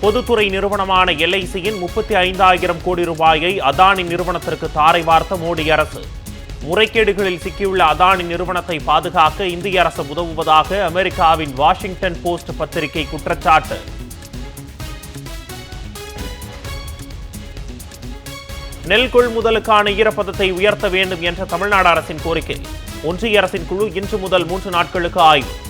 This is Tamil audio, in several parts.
பொதுத்துறை நிறுவனமான எல்ஐசியின் முப்பத்தி ஐந்தாயிரம் கோடி ரூபாயை அதானி நிறுவனத்திற்கு தாரை வார்த்த மோடி அரசு. முறைகேடுகளில் சிக்கியுள்ள அதானி நிறுவனத்தை பாதுகாக்க இந்திய அரசு உதவுவதாக அமெரிக்காவின் வாஷிங்டன் போஸ்ட் பத்திரிகை குற்றச்சாட்டு. நெல் கொள்முதலுக்கான ஈரப்பதத்தை உயர்த்த வேண்டும் என்ற தமிழ்நாடு அரசின் கோரிக்கை. ஒன்றிய அரசின் குழு இன்று முதல் மூன்று நாட்களுக்கு ஆய்வு.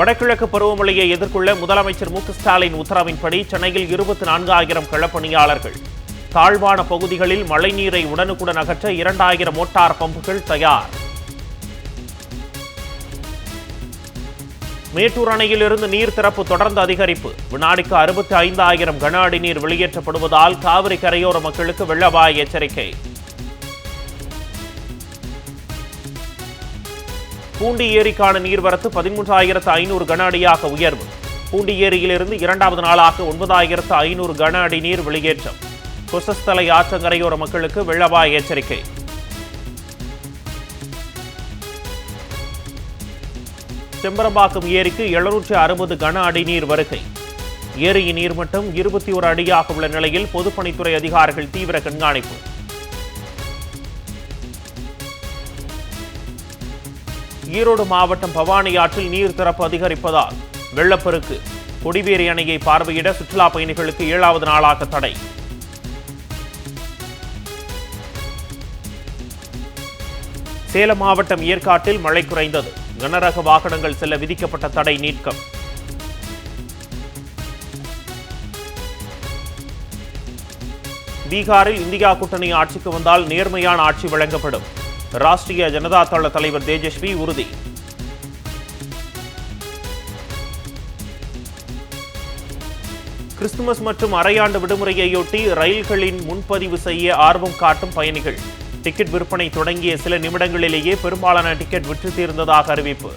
வடகிழக்கு பருவமழையை எதிர்கொள்ள முதலமைச்சர் மு ஸ்டாலின் உத்தரவின்படி சென்னையில் இருபத்தி நான்காயிரம் களப்பணியாளர்கள். தாழ்வான பகுதிகளில் மழைநீரை உடனுக்குடன் அகற்ற இரண்டாயிரம் மோட்டார் பம்புகள் தயார். மேட்டூர் அணையிலிருந்து நீர் திறப்பு தொடர்ந்து அதிகரிப்பு. வினாடிக்கு அறுபத்தி ஐந்தாயிரம் கன அடி நீர் வெளியேற்றப்படுவதால் காவிரி கரையோர மக்களுக்கு வெள்ள அபாய எச்சரிக்கை. பூண்டி ஏரிக்கான நீர்வரத்து பதிமூன்றாயிரத்து ஐநூறு கன அடியாக உயர்வு. பூண்டி ஏரியிலிருந்து இரண்டாவது நாளாக ஒன்பதாயிரத்து ஐநூறு கன அடி நீர் வெளியேற்றம். கொசஸ்தலை ஆற்றங்கரையோர மக்களுக்கு வெள்ளவாய் எச்சரிக்கை. செம்பரம்பாக்கம் ஏரிக்கு எழுநூற்று அறுபது கன அடி நீர் வருகை. ஏரியின் நீர்மட்டம் இருபத்தி ஒரு அடியாக உள்ள நிலையில் பொதுப்பணித்துறை அதிகாரிகள் தீவிர கண்காணிப்பு. ஈரோடு மாவட்டம் பவானி ஆற்றில் நீர் திறப்பு அதிகரிப்பதால் வெள்ளப்பெருக்கு. கொடிவேரி அணையை பார்வையிட சுற்றுலா பயணிகளுக்கு ஏழாவது நாளாக தடை. சேலம் மாவட்டம் ஏற்காட்டில் மழை குறைந்தது. கனரக வாகனங்கள் செல்ல விதிக்கப்பட்ட தடை நீக்கம். பீகாரில் இந்தியா கூட்டணி ஆட்சிக்கு வந்தால் நேர்மையான ஆட்சி வழங்கப்படும். ராஷ்டிரிய ஜனதா தள தலைவர் தேஜஸ்வி உறுதி. கிறிஸ்துமஸ் மற்றும் அரையாண்டு விடுமுறையையொட்டி ரயில்களின் முன்பதிவு செய்ய ஆர்வம் காட்டும் பயணிகள். டிக்கெட் விற்பனை தொடங்கிய சில நிமிடங்களிலேயே பெரும்பாலான டிக்கெட் விற்று தீர்ந்ததாக அறிவிப்பு.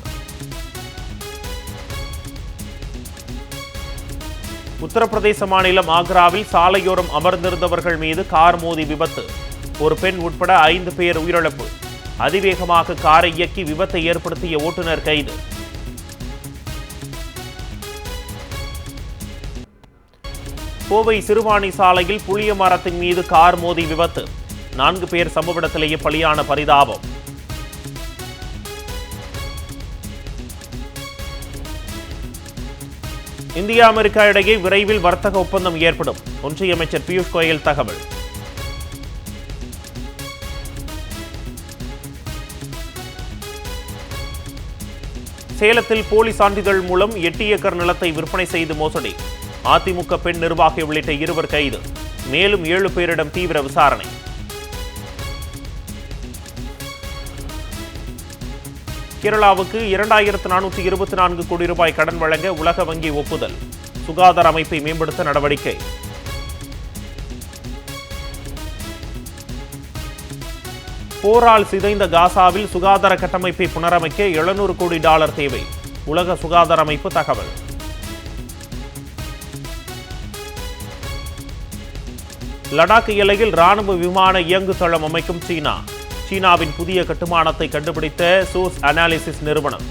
உத்தரப்பிரதேச மாநிலம் ஆக்ராவில் சாலையோரம் அமர்ந்திருந்தவர்கள் மீது கார் மோதி விபத்து. ஒரு பெண் உட்பட ஐந்து பேர் உயிரிழப்பு. அதிவேகமாக காரை இயக்கி விபத்தை ஏற்படுத்திய ஓட்டுநர் கைது. கோவை சிறுவாணி சாலையில் புளிய மரத்தின் மீது கார் மோதி விபத்து. நான்கு பேர் சம்பவ இடத்திலேயே பலியான பரிதாபம். இந்தியா அமெரிக்கா இடையே விரைவில் வர்த்தக ஒப்பந்தம் ஏற்படும். ஒன்றிய அமைச்சர் பியூஷ் கோயல் தகவல். சேலத்தில் போலி சான்றிதழ் மூலம் எட்டு ஏக்கர் நிலத்தை விற்பனை செய்து மோசடி. அதிமுக பெண் நிர்வாகி உள்ளிட்ட இருவர் கைது. மேலும் ஏழு பேரிடம் தீவிர விசாரணை. கேரளாவுக்கு இரண்டாயிரத்து நானூற்றி இருபத்தி நான்கு கோடி ரூபாய் கடன் வழங்க உலக வங்கி ஒப்புதல். சுகாதார அமைப்பை மேம்படுத்த நடவடிக்கை. போரால் சிதைந்த காசாவில் சுகாதார கட்டமைப்பை புனரமைக்க எழுநூறு கோடி டாலர் தேவை. உலக சுகாதார அமைப்பு தகவல். லடாக் எல்லையில் ராணுவ விமான இயங்குதளம் அமைக்கும் சீனா. சீனாவின் புதிய கட்டுமானத்தை கண்டுபிடித்த சோர்ஸ் அனாலிசிஸ் நிறுவனம்.